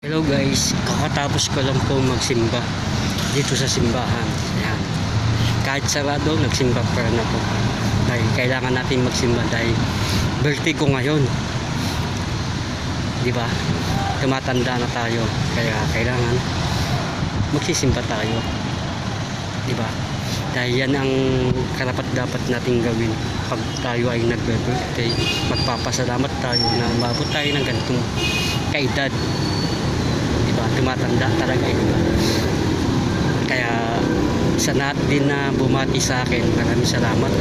Hello guys, kakatapos ko lang po magsimba dito sa simbahan. Ayan. Kahit sarado, nagsimba pa rin ako. Dahil kailangan natin magsimba dahil birthday ko ngayon. Di ba? Tumatanda na tayo. Kaya kailangan magsisimba tayo. Di ba? Dahil yan ang karapat dapat nating gawin pag tayo ay nagbe-birthday. Magpapasalamat tayo na umabot tayo ng ganitong kaedad tumatanda talaga eh, kaya sa lahat din na bumati sa akin maraming salamat.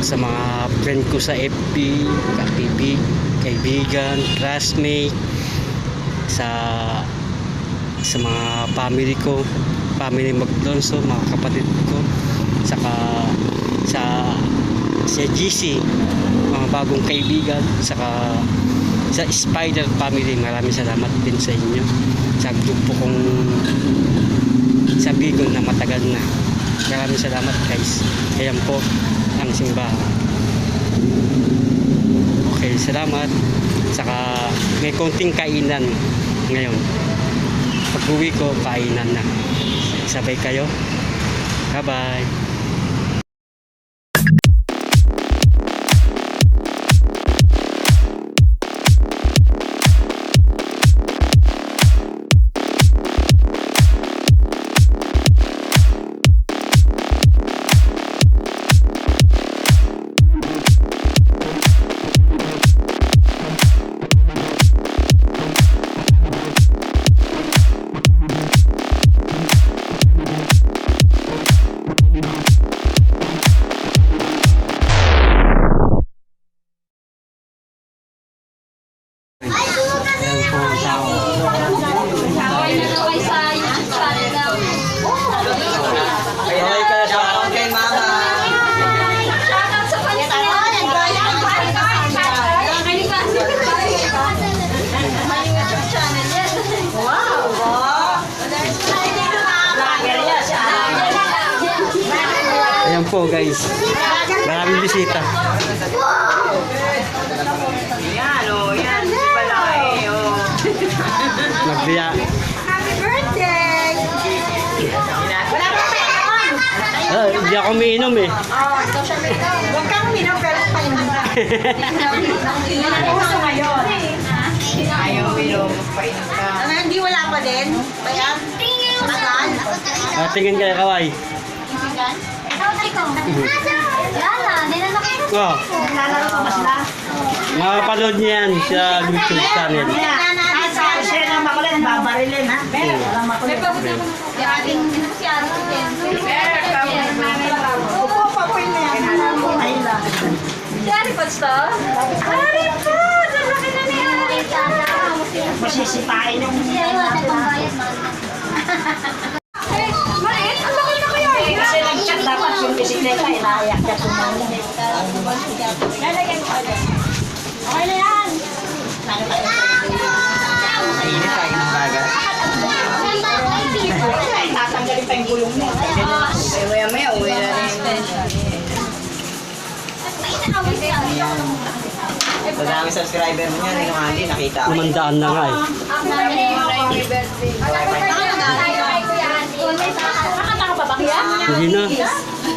Sa, mga friend ko sa FB kaibig, kaibigan classmate sa sa mga family ko family Magdonso mga kapatid ko saka sa sa GC mga bagong kaibigan saka sa Spider Family maraming salamat din sa inyo. Sa grupo kong sa Bigon na matagal na. Maraming salamat guys. Ayan po ang simbahan. Okay salamat. Saka may konting kainan ngayon. Pag uwi ko kainan na. Sabay kayo. Bye po guys. Maraming bisita. Yan, oh, yan. Pala eh, oh. Magbiya. Happy birthday! Wala pa painom! Ah, hindi ako umiinom eh. Huwag kang uminom pero painom ka. Puso ngayon. Ayaw, Willow. Magpainom ka. Ano, hindi wala pa din? Kaya, tagal. Ah, tingin kaya kaway. Oh, Lalaro sila? makapanood niya yan sa YouTube channel. Siya na makulit, babarilin ha? Walang makulit. Upo pa po yun na yan. Ay lang. Masisipain yung bisikleta, inaayak ka sumali. Okay na yan. Mainit tayo ng baga. Ay, tatanggalin pa yung gulong mo. Eh, maya maya, uwi na rin. Subscriber mo niya, yung Ali, nakita ko. Umandaan na nga eh. Hindi na.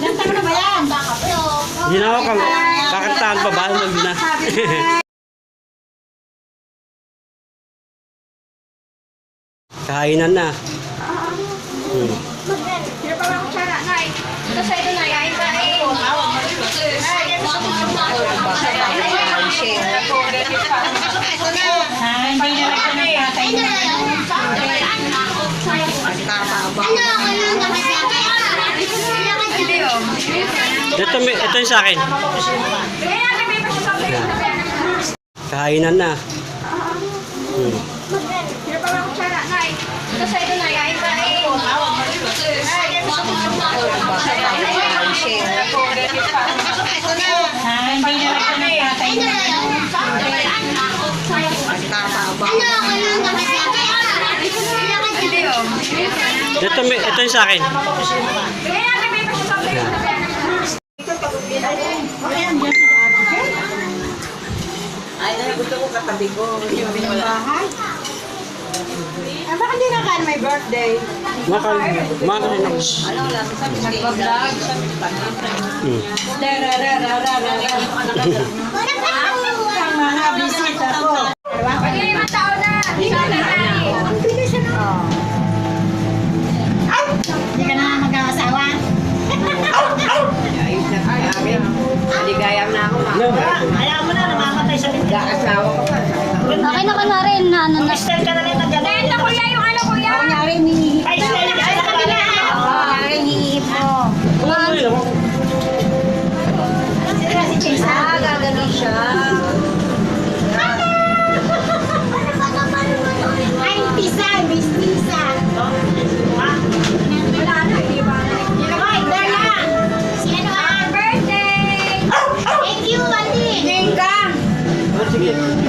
Nantaka na ba yan? Ako kang kakantahan pa ba? Hindi na. Kainan na. Hmm. Hindi na lang ng tatay mo. Ito, may- ito yung sa akin. Kainan na. Hmm. Ito, may- ito yung sa akin. Ay, dahil gusto ko katabi ko. Hindi mo wala. Bahay. Ah, bakit hindi nakain my birthday? Makain. Makain. Ano wala? Sabi sa vlog. Sabi sa Hmm. Ang na. Ayaw mo na, namamatay sa bigla. Asawa ko pa. Akin na ka na rin na ano na. Style ka na rin na gano'n. Ito kuya, yung ano kuya? Ako nga 这个也是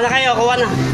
Kuha na kayo, kuha na.